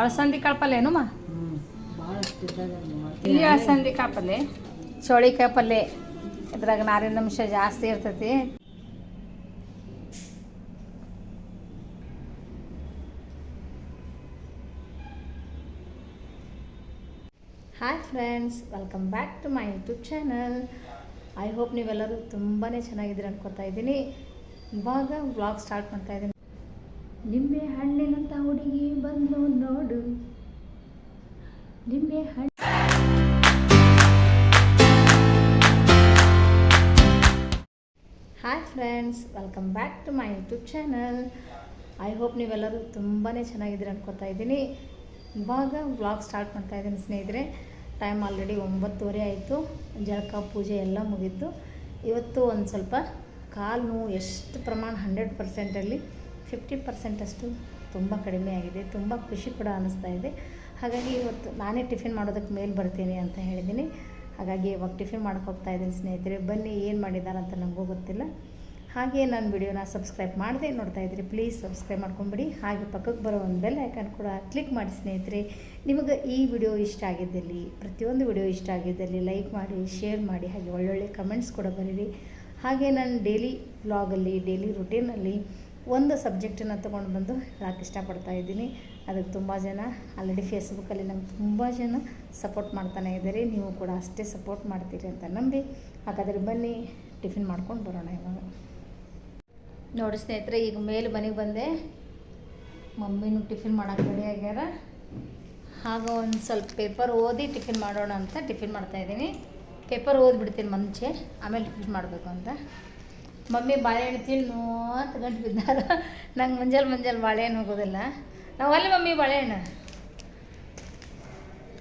ಅಳಸಂದಿ ಕಾಳು ಏನಮ್ಮ? ಇಲ್ಲಿ ಅಳಸಂದಿ ಕಾಳು ಪಲ್ಯ ಚೌಳಿಕಾಯಿ ಪಲ್ಯ ಇದ್ರಾಗ ನಾರಿನ ಅಂಶ ಜಾಸ್ತಿ ಇರ್ತೈತಿ. Hi friends welcome back to my YouTube channel I hope ನೀವೆಲ್ಲರೂ ತುಂಬಾ ಚೆನ್ನಾಗಿದ್ದೀರಿ ಅನ್ಕೋತಾ ಇದ್ದೀನಿ. ಇವಾಗ ವ್ಲಾಗ್ ಸ್ಟಾರ್ಟ್ ಮಾಡ್ತಾ ಇದ್ದೀನಿ. ನಿಂಬೆ ಹಣ್ಣಿನಂತ ಹುಡುಗಿ ಬಂದು ನೋಡು. ನಿಂಬೆ ಹಣ್ಣು hi friends welcome back to my YouTube channel I hope ನೀವೆಲ್ಲರೂ ತುಂಬಾ ಚೆನ್ನಾಗಿದ್ದೀರಿ ಅನ್ಕೋತಾ ಇದ್ದೀನಿ. ಇವಾಗ ವ್ಲಾಗ್ ಸ್ಟಾರ್ಟ್ ಮಾಡ್ತಾ ಇದ್ದೀನಿ ಸ್ನೇಹಿತರೆ. ಟೈಮ್ ಆಲ್ರೆಡಿ ಒಂಬತ್ತುವರೆ ಆಯಿತು. ಜಳಕ ಪೂಜೆ ಎಲ್ಲ ಮುಗೀತು. ಇವತ್ತು ಒಂದು ಸ್ವಲ್ಪ ಕಾಲು ನೋವು ಎಷ್ಟು ಪ್ರಮಾಣ ಹಂಡ್ರೆಡ್ ಪರ್ಸೆಂಟಲ್ಲಿ ಫಿಫ್ಟಿ ಪರ್ಸೆಂಟಷ್ಟು ತುಂಬ ಕಡಿಮೆ ಆಗಿದೆ. ತುಂಬ ಖುಷಿ ಕೂಡ ಅನ್ನಿಸ್ತಾ ಇದೆ. ಹಾಗಾಗಿ ಇವತ್ತು ನಾನೇ ಟಿಫಿನ್ ಮಾಡೋದಕ್ಕೆ ಮೇಲೆ ಬರ್ತೀನಿ ಅಂತ ಹೇಳಿದ್ದೀನಿ. ಹಾಗಾಗಿ ಇವಾಗ ಟಿಫಿನ್ ಮಾಡೋಕೆ ಹೋಗ್ತಾ ಇದ್ದೀನಿ ಸ್ನೇಹಿತರೆ. ಬನ್ನಿ ಏನು ಮಾಡಿದ್ದಾರೆ ಅಂತ ನನಗೂ ಗೊತ್ತಿಲ್ಲ. ಹಾಗೆ ನನ್ನ ವಿಡಿಯೋನ ಸಬ್ಸ್ಕ್ರೈಬ್ ಮಾಡದೆ ನೋಡ್ತಾ ಇದ್ರಿ ಪ್ಲೀಸ್ ಸಬ್ಸ್ಕ್ರೈಬ್ ಮಾಡ್ಕೊಂಬಿಡಿ. ಹಾಗೆ ಪಕ್ಕಕ್ಕೆ ಬರೋ ಒಂದು ಬೆಲ್ ಐಕನ್ ಕೂಡ ಕ್ಲಿಕ್ ಮಾಡಿ ಸ್ನೇಹಿತರೆ. ನಿಮಗೆ ಈ ವಿಡಿಯೋ ಇಷ್ಟ ಆಗಿದ್ದಲ್ಲಿ, ಪ್ರತಿಯೊಂದು ವಿಡಿಯೋ ಇಷ್ಟ ಆಗಿದ್ದಲ್ಲಿ ಲೈಕ್ ಮಾಡಿ, ಶೇರ್ ಮಾಡಿ, ಹಾಗೆ ಒಳ್ಳೊಳ್ಳೆ ಕಮೆಂಟ್ಸ್ ಕೂಡ ಬರೀರಿ ಹಾಗೆ ನಾನು ಡೈಲಿ ವ್ಲಾಗಲ್ಲಿ, ಡೈಲಿ ರುಟೀನಲ್ಲಿ ಒಂದು ಸಬ್ಜೆಕ್ಟನ್ನು ತೊಗೊಂಡು ಬಂದು ಹೇಳಕ್ಕೆ ಇಷ್ಟಪಡ್ತಾ ಇದ್ದೀನಿ. ಅದಕ್ಕೆ ತುಂಬ ಜನ, ಆಲ್ರೆಡಿ ಫೇಸ್ಬುಕ್ಕಲ್ಲಿ ನಂಗೆ ತುಂಬ ಜನ ಸಪೋರ್ಟ್ ಮಾಡ್ತಾನೆ ಇದ್ದಾರೆ. ನೀವು ಕೂಡ ಅಷ್ಟೇ ಸಪೋರ್ಟ್ ಮಾಡ್ತೀರಿ ಅಂತ ನಂಬಿ. ಹಾಗಾದರೆ ಬನ್ನಿ, ಟಿಫಿನ್ ಮಾಡ್ಕೊಂಡು ಬರೋಣ ಇವಾಗ. ನೋಡಿ ಸ್ನೇಹಿತರೆ, ಈಗ ಮೇಲೆ ಮನೆಗೆ ಬಂದೆ. ಮಮ್ಮಿನೂ ಟಿಫಿನ್ ಮಾಡೋಕ್ಕೆ ರೆಡಿ ಆಗ್ಯಾರ. ಆಗ ಒಂದು ಸ್ವಲ್ಪ ಪೇಪರ್ ಓದಿ ಟಿಫಿನ್ ಮಾಡೋಣ ಅಂತ ಟಿಫಿನ್ ಮಾಡ್ತಾಯಿದ್ದೀನಿ ಪೇಪರ್ ಓದ್ಬಿಡ್ತೀನಿ ಮುಂಚೆ, ಆಮೇಲೆ ಟಿಫಿನ್ ಮಾಡಬೇಕು ಅಂತ. ಮಮ್ಮಿ ಬಾಳೆಹಣ್ಣು ತಿನ್ನು ಅಂತ ಗಂಟು ಬಿದ್ದಾರ ನಂಗೆ ಮುಂಜಾನೆ ಮುಂಜಾನೆ ಬಾಳೆಹಣ್ಣು ಹೋಗೋದಿಲ್ಲ. ನಾವು ಅಲ್ಲಿ ಮಮ್ಮಿ ಬಾಳೆಹಣ್ಣು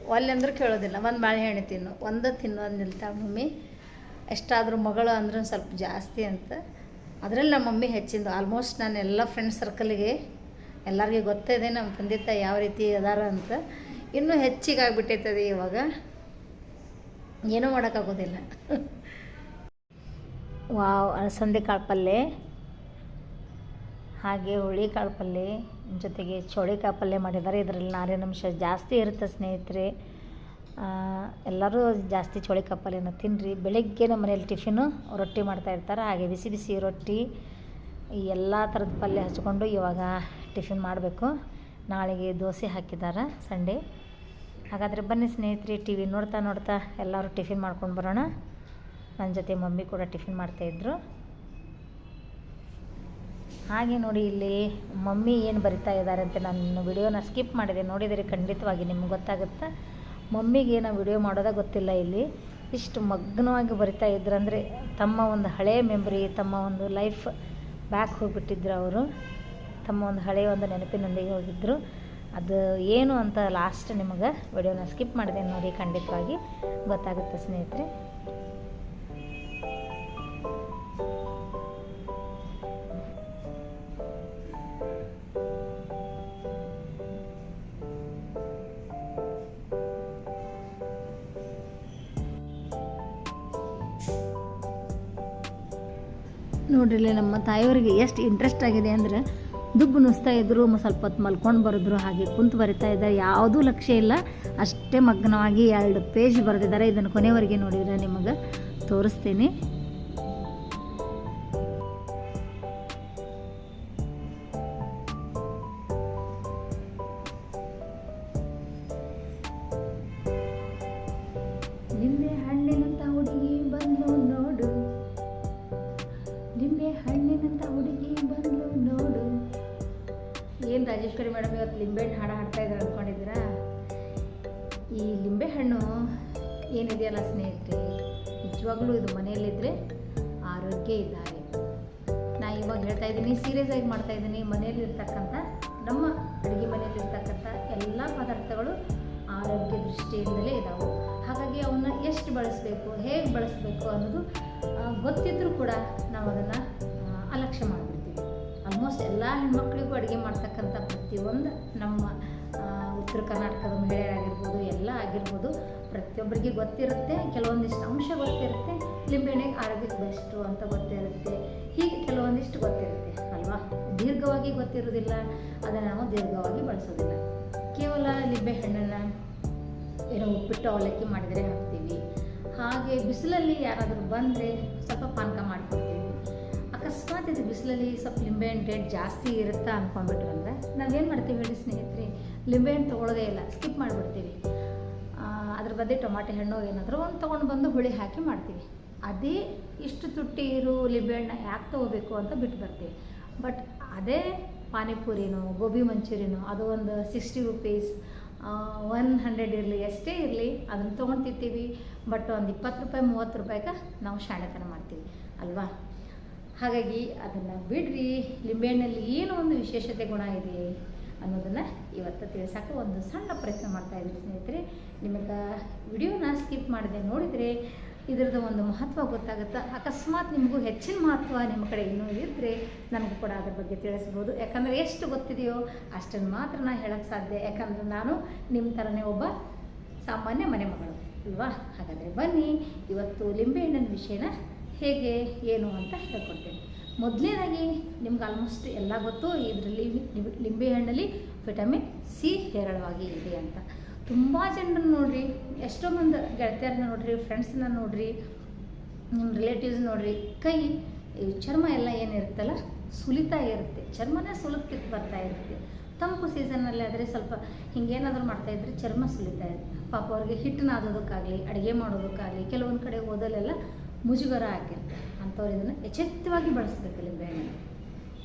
ಒಲ್ಲೆ ಅಂದ್ರೆ ಕೇಳೋದಿಲ್ಲ. ಒಂದು ಬಾಳೆಹಣ್ಣು ತಿನ್ನು. ಒಂದು ತಿನ್ನು ಅಂದ ನಿಲ್ತಾಳೆ ಮಮ್ಮಿ. ಎಷ್ಟಾದರೂ ಮಗಳು ಅಂದ್ರೆ ಸ್ವಲ್ಪ ಜಾಸ್ತಿ ಅಂತ. ಅದರಲ್ಲಿ ನಮ್ಮ ಮಮ್ಮಿ ಹೆಚ್ಚಿಂದು. ಆಲ್ಮೋಸ್ಟ್ ನಾನು ಎಲ್ಲ ಫ್ರೆಂಡ್ ಸರ್ಕಲ್ಗೆ ಎಲ್ಲರಿಗೆ ಗೊತ್ತಿದೆ ನಮ್ಮ ತಂದೆ ತಾಯಿ ಯಾವ ರೀತಿ ಅದಾರ ಅಂತ. ಇನ್ನೂ ಹೆಚ್ಚಿಗೆ ಇವಾಗ. ಏನೂ ಮಾಡೋಕ್ಕಾಗೋದಿಲ್ಲ ವಾವ್, ಅಲಸಂದೆ ಕಾಳು ಪಲ್ಯ ಹಾಗೆ ಹುಳಿ ಕಾಳು ಪಲ್ಯ ಜೊತೆಗೆ ಚೌಳಿಕಾಯಿ ಪಲ್ಯ ಮಾಡಿದ್ದಾರೆ. ಇದರಲ್ಲಿ ನಾರಿನಂಶ ಜಾಸ್ತಿ ಇರುತ್ತೆ ಸ್ನೇಹಿತರೆ. ಎಲ್ಲರೂ ಜಾಸ್ತಿ ಚೌಳಿಕಾಯಿ ಪಲ್ಯನ ತಿನ್ನಿರಿ ಬೆಳಗ್ಗೆ ನಮ್ಮ ಮನೇಲಿ ಟಿಫಿನು ರೊಟ್ಟಿ ಮಾಡ್ತಾಯಿರ್ತಾರೆ ಹಾಗೆ ಬಿಸಿ ಬಿಸಿ ರೊಟ್ಟಿ, ಈ ಎಲ್ಲ ಥರದ ಪಲ್ಯ ಹಚ್ಕೊಂಡು ಇವಾಗ ಟಿಫಿನ್ ಮಾಡಬೇಕು. ನಾಳೆಗೆ ದೋಸೆ ಹಾಕಿದ್ದಾರೆ ಸಂಡೇ. ಹಾಗಾದರೆ ಬನ್ನಿ ಸ್ನೇಹಿತರೆ ಟಿ ವಿ ನೋಡ್ತಾ ನೋಡ್ತಾ ಎಲ್ಲರೂ ಟಿಫಿನ್ ಮಾಡ್ಕೊಂಡು ಬರೋಣ. ನನ್ನ ಜೊತೆ ಮಮ್ಮಿ ಕೂಡ ಟಿಫಿನ್ ಮಾಡ್ತಾಯಿದ್ರು. ಹಾಗೆ ನೋಡಿ ಇಲ್ಲಿ ಮಮ್ಮಿ ಏನು ಬರಿತಾ ಇದ್ದಾರೆ ಅಂತ ನಾನು ವಿಡಿಯೋನ ಸ್ಕಿಪ್ ಮಾಡಿದೆ. ನೋಡಿದರೆ ಖಂಡಿತವಾಗಿ ನಿಮ್ಗೆ ಗೊತ್ತಾಗುತ್ತೆ. ಮಮ್ಮಿಗೆ ಏನೋ ವಿಡಿಯೋ ಮಾಡೋದಾ ಗೊತ್ತಿಲ್ಲ ಇಲ್ಲಿ. ಇಷ್ಟು ಮಗ್ನವಾಗಿ ಬರಿತಾ ಇದ್ರು ಅಂದರೆ ತಮ್ಮ ಒಂದು ಹಳೆಯ ಮೆಮ್ರಿ, ತಮ್ಮ ಒಂದು ಲೈಫ್ ಬ್ಯಾಕ್ ಹೋಗಿಬಿಟ್ಟಿದ್ರು ಅವರು. ತಮ್ಮ ಒಂದು ಹಳೆಯ ಒಂದು ನೆನಪಿನೊಂದಿಗೆ ಹೋಗಿದ್ದರು ಅದು ಏನು ಅಂತ ಲಾಸ್ಟ್ ನಿಮಗೆ ವಿಡಿಯೋನ ಸ್ಕಿಪ್ ಮಾಡಿದೆ ನೋಡಿ ಖಂಡಿತವಾಗಿ. ಗೊತ್ತಾಗುತ್ತೆ ಸ್ನೇಹಿತರೆ. ನೋಡ್ರಿ ಇಲ್ಲಿ ನಮ್ಮ ತಾಯಿಯವರಿಗೆ ಎಷ್ಟು ಇಂಟ್ರೆಸ್ಟ್ ಆಗಿದೆ ಅಂದರೆ ದುಬ್ಬು ನುಸ್ತಾ ಇದ್ರು, ಮ- ಸ್ವಲ್ಪ ಹೊತ್ತು ಮಲ್ಕೊಂಡು ಬರೆದ್ರು, ಹಾಗೆ ಕುಂತು ಬರಿತಾ ಇದ್ದಾರೆ. ಯಾವುದೂ ಲಕ್ಷ್ಯ ಇಲ್ಲ. ಅಷ್ಟೇ ಮಗ್ನವಾಗಿ ಎರಡು ಪೇಜ್ ಬರೆದಿದ್ದಾರೆ. ಇದನ್ನು ಕೊನೆವರೆಗೆ ನೋಡಿದರೆ ನಿಮಗೆ ತೋರಿಸ್ತೀನಿ. ರಾಜೇಶ್ವರಿ ಮೇಡಮ್ ಇವತ್ತು ಲಿಂಬೆಹಣ್ಣು ಹಾಡು ಹಾಡ್ತಾ ಇದ್ದಾರೆ ಅಂದ್ಕೊಂಡಿದ್ದೀರಾ ಈ ಲಿಂಬೆ ಹಣ್ಣು ಏನಿದೆಯಲ್ಲ ಸ್ನೇಹಿತರೆ? ನಿಜವಾಗ್ಲೂ ಇದು ಮನೆಯಲ್ಲಿದ್ದರೆ ಆರೋಗ್ಯ ಇದ್ದಾರೆ ನಾ ಇವಾಗ ಹೇಳ್ತಾ ಇದ್ದೀನಿ ಸೀರಿಯಸ್ ಆಗಿ ಮಾಡ್ತಾ ಇದ್ದೀನಿ. ಮನೆಯಲ್ಲಿರ್ತಕ್ಕಂಥ, ನಮ್ಮ ಅಡುಗೆ ಮನೆಯಲ್ಲಿರ್ತಕ್ಕಂಥ ಎಲ್ಲ ಪದಾರ್ಥಗಳು ಆರೋಗ್ಯ ದೃಷ್ಟಿಯಿಂದಲೇ ಇದಾವೆ. ಹಾಗಾಗಿ ಅವನ್ನ ಎಷ್ಟು ಬಳಸಬೇಕು, ಹೇಗೆ ಬಳಸಬೇಕು ಅನ್ನೋದು ಗೊತ್ತಿದ್ದರೂ ಕೂಡ ನಾವು ಅದನ್ನು ಅಲಕ್ಷ್ಯ ಆಲ್ಮೋಸ್ಟ್ ಎಲ್ಲ ಹೆಣ್ಮಕ್ಳಿಗೂ ಅಡುಗೆ ಮಾಡ್ತಕ್ಕಂಥ ಪ್ರತಿಯೊಂದು ನಮ್ಮ ಉತ್ತರ ಕರ್ನಾಟಕದ ಮಹಿಳೆಯರಾಗಿರ್ಬೋದು ಎಲ್ಲ ಆಗಿರ್ಬೋದು, ಪ್ರತಿಯೊಬ್ಬರಿಗೆ ಗೊತ್ತಿರುತ್ತೆ, ಕೆಲವೊಂದಿಷ್ಟು ಅಂಶ ಗೊತ್ತಿರುತ್ತೆ, ಲಿಂಬೆಹಣ್ಣಿಗೆ ಆರೋಗ್ಯಕ್ಕೆ ಬೆಸ್ಟು ಅಂತ ಗೊತ್ತಿರುತ್ತೆ, ಹೀಗೆ ಕೆಲವೊಂದಿಷ್ಟು ಗೊತ್ತಿರುತ್ತೆ, ಅಲ್ವಾ? ದೀರ್ಘವಾಗಿ ಗೊತ್ತಿರೋದಿಲ್ಲ ಅದನ್ನು ನಾವು ದೀರ್ಘವಾಗಿ ಬಳಸೋದಿಲ್ಲ. ಕೇವಲ ಲಿಂಬೆಹಣ್ಣನ್ನು ಏನೋ ಉಪ್ಪಿಟ್ಟು ಅವಲಕ್ಕಿ ಮಾಡಿದರೆ ಹಾಕ್ತೀವಿ. ಹಾಗೆ ಬಿಸಿಲಲ್ಲಿ ಯಾರಾದರೂ ಬಂದರೆ ಸ್ವಲ್ಪ ಪಾನಕ ಮಾಡಿಕೊಡ್ತೀವಿ. ಅಕಸ್ಮಾತ್ ಇದು ಬಿಸಿಲಲ್ಲಿ ಸ್ವಲ್ಪ ಲಿಂಬೆಹಣ್ಣು ಡೇಟ್ ಜಾಸ್ತಿ ಇರುತ್ತಾ ಅಂದ್ಕೊಂಡ್ಬಿಟ್ರು ಅಂದರೆ ನಾವೇನು ಮಾಡ್ತೀವಿ ಹೇಳಿ ಸ್ನೇಹಿತರೆ? ಲಿಂಬೆಹಣ್ಣು ತೊಗೊಳ್ಳೋದೇ ಇಲ್ಲ ಸ್ಕಿಪ್ ಮಾಡಿಬಿಡ್ತೀವಿ. ಅದ್ರ ಬದಲು ಟೊಮಾಟೆ ಹಣ್ಣು ಏನಾದರೂ ಒಂದು ತೊಗೊಂಡು ಬಂದು ಹುಳಿ ಹಾಕಿ ಮಾಡ್ತೀವಿ. ಅದೇ ಇಷ್ಟು ತುಟ್ಟಿ ಇರು ಲಿಂಬೆಹಣ್ಣ ಯಾಕೆ ತೊಗೋಬೇಕು ಅಂತ ಬಿಟ್ಟು ಬರ್ತೀವಿ. ಬಟ್ ಅದೇ ಪಾನಿಪುರಿನೋ, ಗೋಬಿ ಮಂಚೂರಿನೋ, ಅದು ಒಂದು ಸಿಕ್ಸ್ಟಿ ರುಪೀಸ್ ಒನ್ ಹಂಡ್ರೆಡ್ ಇರಲಿ, ಎಷ್ಟೇ ಇರಲಿ, ಅದನ್ನು ತೊಗೊಂಡು ತಿಂತೀವಿ. ಬಟ್ ಒಂದು ಇಪ್ಪತ್ತು ರೂಪಾಯಿ, ಮೂವತ್ತು ರೂಪಾಯಿಗೆ ನಾವು ಶಾಣೆತನ ಮಾಡ್ತೀವಿ. ಅಲ್ವಾ? ಹಾಗಾಗಿ ಅದನ್ನು ಬಿಡ್ರಿ. ಲಿಂಬೆಹಣ್ಣಲ್ಲಿ ಏನೋ ಒಂದು ವಿಶೇಷತೆ ಗುಣ ಇದೆ ಅನ್ನೋದನ್ನು ಇವತ್ತು ತಿಳಿಸೋಕೆ ಒಂದು ಸಣ್ಣ ಪ್ರಯತ್ನ ಮಾಡ್ತಾ ಇದ್ದೀನಿ ಸ್ನೇಹಿತರೆ. ನಿಮಗೆ ವಿಡಿಯೋನ ಸ್ಕಿಪ್ ಮಾಡದೆ ನೋಡಿದರೆ ಇದರದ್ದು ಒಂದು ಮಹತ್ವ ಗೊತ್ತಾಗುತ್ತೆ? ಅಕಸ್ಮಾತ್ ನಿಮಗೂ ಹೆಚ್ಚಿನ ಮಹತ್ವ ನಿಮ್ಮ ಕಡೆ ಇನ್ನೂ ಇದ್ದರೆ ನನಗೂ ಕೂಡ ಅದ್ರ ಬಗ್ಗೆ ತಿಳಿಸ್ಬೋದು. ಯಾಕಂದರೆ ಎಷ್ಟು ಗೊತ್ತಿದೆಯೋ ಅಷ್ಟನ್ನು ಮಾತ್ರ ನಾನು ಹೇಳೋಕ್ಕೆ ಸಾಧ್ಯ. ಯಾಕಂದರೆ ನಾನು ನಿಮ್ಮ ಥರನೇ ಒಬ್ಬ ಸಾಮಾನ್ಯ ಮನೆ ಮಗಳು, ಅಲ್ವಾ? ಹಾಗಾದರೆ ಬನ್ನಿ, ಇವತ್ತು ಲಿಂಬೆಹಣ್ಣಿನ ವಿಷಯನ ಹೇಗೆ, ಏನು ಅಂತ ಹೇಳ್ಕೊಡ್ತೇನೆ. ಮೊದಲನೇದಾಗಿ ನಿಮ್ಗೆ ಆಲ್ಮೋಸ್ಟ್ ಎಲ್ಲ ಗೊತ್ತು, ಇದರಲ್ಲಿ ಲಿಂಬೆಹಣ್ಣಲ್ಲಿ ವಿಟಮಿನ್ ಸಿ ಹೇರಳವಾಗಿ ಇದೆ ಅಂತ. ತುಂಬ ಜನರನ್ನ ನೋಡ್ರಿ ಎಷ್ಟೋ ಮಂದಿ ಗೆಳತಿಯರನ್ನ ನೋಡ್ರಿ ಫ್ರೆಂಡ್ಸನ್ನ ನೋಡ್ರಿ ನಿಮ್ಮ ರಿಲೇಟಿವ್ಸ್ ನೋಡ್ರಿ, ಕೈ ಚರ್ಮ ಎಲ್ಲ ಏನಿರುತ್ತಲ್ಲ, ಸುಲಿತಾ ಇರುತ್ತೆ. ಚರ್ಮನೇ ಸುಲಿದ್ಕಿತ್ತು ಬರ್ತಾ ಇರುತ್ತೆ. ತಂಪು ಸೀಸನ್ನಲ್ಲಿ ಆದರೆ ಸ್ವಲ್ಪ ಹಿಂಗೇನಾದರೂ ಮಾಡ್ತಾಯಿದ್ರೆ ಚರ್ಮ ಸುಲಿತಾ ಇರುತ್ತೆ. ಪಾಪ ಅವ್ರಿಗೆ ಹಿಟ್ಟು ನಾದೋದಕ್ಕಾಗಲಿ ಅಡುಗೆ ಮಾಡೋದಕ್ಕಾಗಲಿ, ಕೆಲವೊಂದು ಕಡೆ ಓದಲೆಲ್ಲ ಮುಜುಗರ ಆಗಿರ್ತಾರೆ ಅಂಥವ್ರು ಇದನ್ನು ಎಚ್ಚೆತ್ತವಾಗಿ ಬಳಸಬೇಕು ಲಿಂಬೆಹಣ್ಣನ್ನು.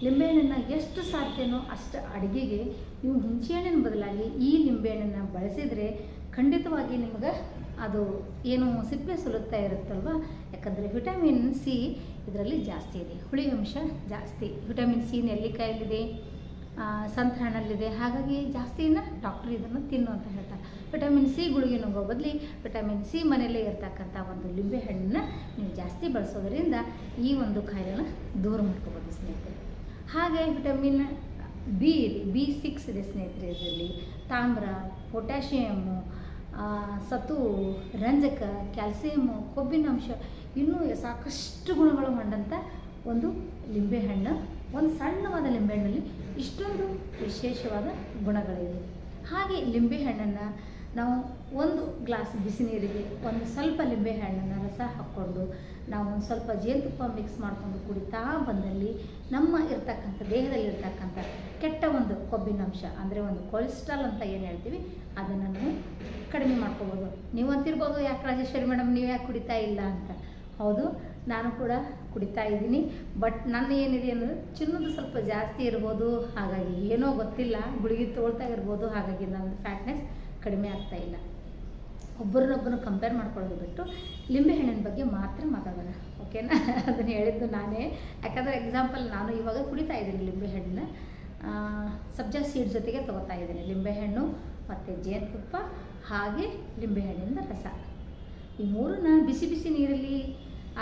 ಲಿಂಬೆಹಣ್ಣನ್ನು ಎಷ್ಟು ಸಾಧ್ಯನೋ ಅಷ್ಟು ಅಡುಗೆಗೆ ನೀವು ಹುಣಸೆಹಣ್ಣಿನ ಬದಲಾಗಿ ಈ ಲಿಂಬೆಹಣ್ಣನ್ನು ಬಳಸಿದರೆ ಖಂಡಿತವಾಗಿ ನಿಮ್ಗೆ ಅದು ಏನು ಸಿಪ್ಪೆ ಸುಲುತ್ತಾ ಇರುತ್ತಲ್ವ? ಯಾಕಂದರೆ ವಿಟಮಿನ್ ಸಿ ಇದರಲ್ಲಿ ಜಾಸ್ತಿ ಇದೆ. ಹುಳಿ ಅಂಶ ಜಾಸ್ತಿ. ವಿಟಮಿನ್ ಸಿ ನೆಲ್ಲಿಕಾಯಲ್ಲಿದೆ ಹಣ್ಣಲ್ಲಿದೆ ಹಾಗಾಗಿ ಜಾಸ್ತಿನ ಡಾಕ್ಟ್ರ್ ಇದನ್ನು ತಿನ್ನು ಅಂತ ಹೇಳ್ತಾರೆ. ವಿಟಮಿನ್ ಸಿ ಗುಳಿಗೆ ನುಂಗೋ ಬದಲಿ ವಿಟಮಿನ್ ಸಿ ಮನೆಯಲ್ಲೇ ಇರ್ತಕ್ಕಂಥ ಒಂದು ಲಿಂಬೆಹಣ್ಣನ್ನ ನೀವು ಜಾಸ್ತಿ ಬಳಸೋದ್ರಿಂದ ಈ ಒಂದು ಕಾಯಿಲೆನ ದೂರ ಮಾಡ್ಕೋಬೋದು ಸ್ನೇಹಿತರೆ. ಹಾಗೆ ವಿಟಮಿನ್ ಬಿ ಇದೆ ಬಿ ಸಿಕ್ಸ್ ಇದೆ ಸ್ನೇಹಿತರೆ ಇದರಲ್ಲಿ. ತಾಮ್ರ ಪೊಟ್ಯಾಷಿಯಮ್ಮು ಸತು ರಂಜಕ ಕ್ಯಾಲ್ಸಿಯಮ್ಮು ಕೊಬ್ಬಿನಾಂಶ ಇನ್ನೂ ಸಾಕಷ್ಟು ಗುಣಗಳು ಹೊಂದಂಥ ಒಂದು ಲಿಂಬೆಹಣ್ಣು ಒಂದು ಸಣ್ಣವಾದ ಲಿಂಬೆಹಣ್ಣಲ್ಲಿ ಇಷ್ಟೊಂದು ವಿಶೇಷವಾದ ಗುಣಗಳಿವೆ. ಹಾಗೆ ಲಿಂಬೆಹಣ್ಣನ್ನು ನಾವು ಒಂದು ಗ್ಲಾಸ್ ಬಿಸಿ ನೀರಿಗೆ ಒಂದು ಸ್ವಲ್ಪ ಲಿಂಬೆಹಣ್ಣನ್ನು ರಸ ಹಾಕ್ಕೊಂಡು ನಾವು ಒಂದು ಸ್ವಲ್ಪ ಜೇನುತುಪ್ಪ ಮಿಕ್ಸ್ ಮಾಡಿಕೊಂಡು ಕುಡಿತಾ ಬಂದಲ್ಲಿ ನಮ್ಮ ಇರ್ತಕ್ಕಂಥ, ದೇಹದಲ್ಲಿರ್ತಕ್ಕಂಥ ಕೆಟ್ಟ ಒಂದು ಕೊಬ್ಬಿನಾಂಶ, ಅಂದರೆ ಒಂದು ಕೊಲೆಸ್ಟ್ರಾಲ್ ಅಂತ ಏನು ಹೇಳ್ತೀವಿ, ಅದನ್ನು ನಾವು ಕಡಿಮೆ ಮಾಡ್ಕೋಬೋದು. ನೀವು ಅಂತಿರ್ಬೋದು, ಯಾಕೆ ರಾಜೇಶ್ವರಿ ಮೇಡಮ್ ನೀವು ಯಾಕೆ ಕುಡಿತಾ ಇಲ್ಲ ಅಂತ. ಹೌದು, ನಾನು ಕೂಡ ಕುಡಿತಾ ಇದ್ದೀನಿ. ಬಟ್ ನನ್ನ ಏನಿದೆ ಅಂದರೆ ಚಿನ್ನದ ಸ್ವಲ್ಪ ಜಾಸ್ತಿ ಇರ್ಬೋದು. ಹಾಗಾಗಿ ಏನೋ ಗೊತ್ತಿಲ್ಲ. ಗುಳಿಗೆ ತೋಳ್ತಾ ಇರ್ಬೋದು. ಹಾಗಾಗಿ ನನ್ನ ಫ್ಯಾಟ್ನೆಸ್ ಕಡಿಮೆ ಆಗ್ತಾ ಇಲ್ಲ. ಒಬ್ಬರನ್ನೊಬ್ಬರು ಕಂಪೇರ್ ಮಾಡ್ಕೊಳ್ಳೋದು ಬಿಟ್ಟು ಲಿಂಬೆಹಣ್ಣಿನ ಬಗ್ಗೆ ಮಾತ್ರ ಮಾತಾಡೋಣ. ಓಕೆನಾ ಅದನ್ನು ಹೇಳಿದ್ದು ನಾನೇ. ಯಾಕಂದರೆ ಎಕ್ಸಾಂಪಲ್ ನಾನು ಇವಾಗ ಕುಡಿತಾ ಇದ್ದೀನಿ ಲಿಂಬೆಹಣ್ಣನ್ನ ಸಬ್ಜಾ ಸೀಡ್ ಜೊತೆಗೆ ತೊಗೋತಾ ಇದ್ದೀನಿ. ಲಿಂಬೆಹಣ್ಣು ಮತ್ತು ಜೇನುತುಪ್ಪ, ಹಾಗೆ ಲಿಂಬೆಹಣ್ಣಿನ ರಸ. ಈ ಮೂರನ್ನ ಬಿಸಿ ಬಿಸಿ ನೀರಲ್ಲಿ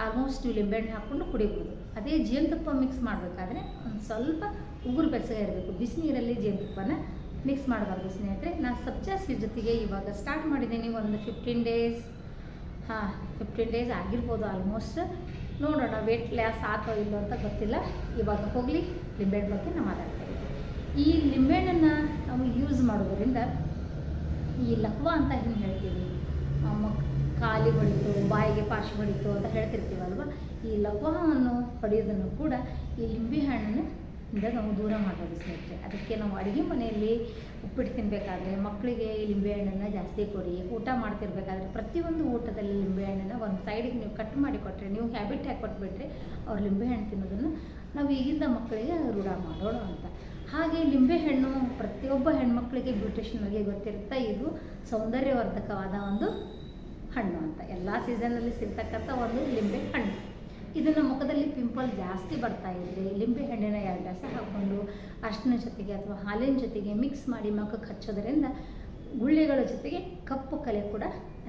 ಆಲ್ಮೋಸ್ಟ್ ಲಿಂಬೆಹಣ್ಣು ಹಾಕ್ಕೊಂಡು ಕುಡಿಬೋದು. ಅದೇ ಜೇನುತುಪ್ಪ ಮಿಕ್ಸ್ ಮಾಡಬೇಕಾದ್ರೆ ಒಂದು ಸ್ವಲ್ಪ ಉಗುರು ಬೆಚ್ಚಗೆ ಇರಬೇಕು. ಬಿಸಿನೀರಲ್ಲಿ ಜೇನುತುಪ್ಪನ ಮಿಕ್ಸ್ ಮಾಡಬಾರ್ದು ಸ್ನೇಹಿತರೆ. ನಾನು ಸಬ್ಜಾ ಸೀಡ್ ಜೊತೆಗೆ ಇವಾಗ ಸ್ಟಾರ್ಟ್ ಮಾಡಿದ್ದೀನಿ ಒಂದು ಫಿಫ್ಟೀನ್ ಡೇಸ್ ಹಾಂ ಫಿಫ್ಟೀನ್ ಡೇಸ್ ಆಗಿರ್ಬೋದು ಆಲ್ಮೋಸ್ಟ್ ನೋಡೋಣ ವೆಯ್ಟ್ ಲಾಸ್ ಆತೋ ಇಲ್ಲೋ ಅಂತ ಗೊತ್ತಿಲ್ಲ. ಇವಾಗ ಹೋಗಲಿ, ಲಿಂಬೆಹಣ್ಣು ಬಗ್ಗೆ ನಾವು ಮಾತಾಡ್ತೀವಿ ಈ ಲಿಂಬೆಹಣ್ಣನ್ನು ನಾವು ಯೂಸ್ ಮಾಡೋದ್ರಿಂದ ಈ ಲಕ್ವ ಅಂತ ಏನು ಹೇಳ್ತೀವಿ? ಮಕ್ ಕಾಲಿ ಹೊಡಿತು ಬಾಯಿಗೆ ಪಾರ್ಶ್ವ ಹೊಡಿತು ಅಂತ ಹೇಳ್ತಿರ್ತೀವಲ್ವ? ಈ ಲವವನ್ನು ಹೊಡೆಯೋದನ್ನು ಕೂಡ ಈ ಲಿಂಬೆ ಹಣ್ಣನ್ನು ಇಂದ ನಾವು ದೂರ ಮಾಡೋದು ಸ್ನೇಹಿತರೆ. ಅದಕ್ಕೆ ನಾವು ಅಡುಗೆ ಮನೆಯಲ್ಲಿ ಉಪ್ಪಿಟ್ಟು ತಿನ್ನಬೇಕಾದ್ರೆ ಮಕ್ಕಳಿಗೆ ಈ ಲಿಂಬೆಹಣ್ಣನ್ನು ಜಾಸ್ತಿ ಕೊಡಿ. ಊಟ ಮಾಡ್ತಿರ್ಬೇಕಾದ್ರೆ ಪ್ರತಿಯೊಂದು ಊಟದಲ್ಲಿ ಲಿಂಬೆಹಣ್ಣನ್ನು ಒಂದು ಸೈಡಿಗೆ ನೀವು ಕಟ್ ಮಾಡಿ ಕೊಟ್ಟರೆ ನೀವು ಹ್ಯಾಬಿಟ್ ಹಾಕಿ ಕೊಟ್ಬಿಟ್ರೆ ಅವ್ರು ಲಿಂಬೆಹಣ್ಣು ತಿನ್ನೋದನ್ನು ನಾವು ಈಗಿಂದ ಮಕ್ಕಳಿಗೆ ರೂಢ ಮಾಡೋಣ ಅಂತ. ಹಾಗೆ ಲಿಂಬೆಹಣ್ಣು ಪ್ರತಿಯೊಬ್ಬ ಹೆಣ್ಮಕ್ಳಿಗೆ ಬ್ಯೂಟಿಷನ್ ಬಗ್ಗೆ ಗೊತ್ತಿರುತ್ತೆ ಇದು ಸೌಂದರ್ಯವರ್ಧಕವಾದ ಒಂದು ಹಣ್ಣು ಅಂತ. ಎಲ್ಲ ಸೀಸನಲ್ಲಿ ಸಿಗ್ತಕ್ಕಂಥ ಒಂದು ಲಿಂಬೆ ಹಣ್ಣು. ಇದನ್ನು ಮುಖದಲ್ಲಿ ಪಿಂಪಲ್ ಜಾಸ್ತಿ ಬರ್ತಾ ಇದ್ದರೆ ಲಿಂಬೆ ಹಣ್ಣಿನ ಎರಡು ರಸ ಹಾಕ್ಕೊಂಡು ಅರ್ಶಿನ ಜೊತೆಗೆ ಅಥವಾ ಹಾಲಿನ ಜೊತೆಗೆ ಮಿಕ್ಸ್ ಮಾಡಿ ಮುಖಕ್ಕೆ ಹಚ್ಚೋದರಿಂದ ಗುಳ್ಳೆಗಳ ಜೊತೆಗೆ ಕಪ್ಪು ಕಲೆ ಕೂಡ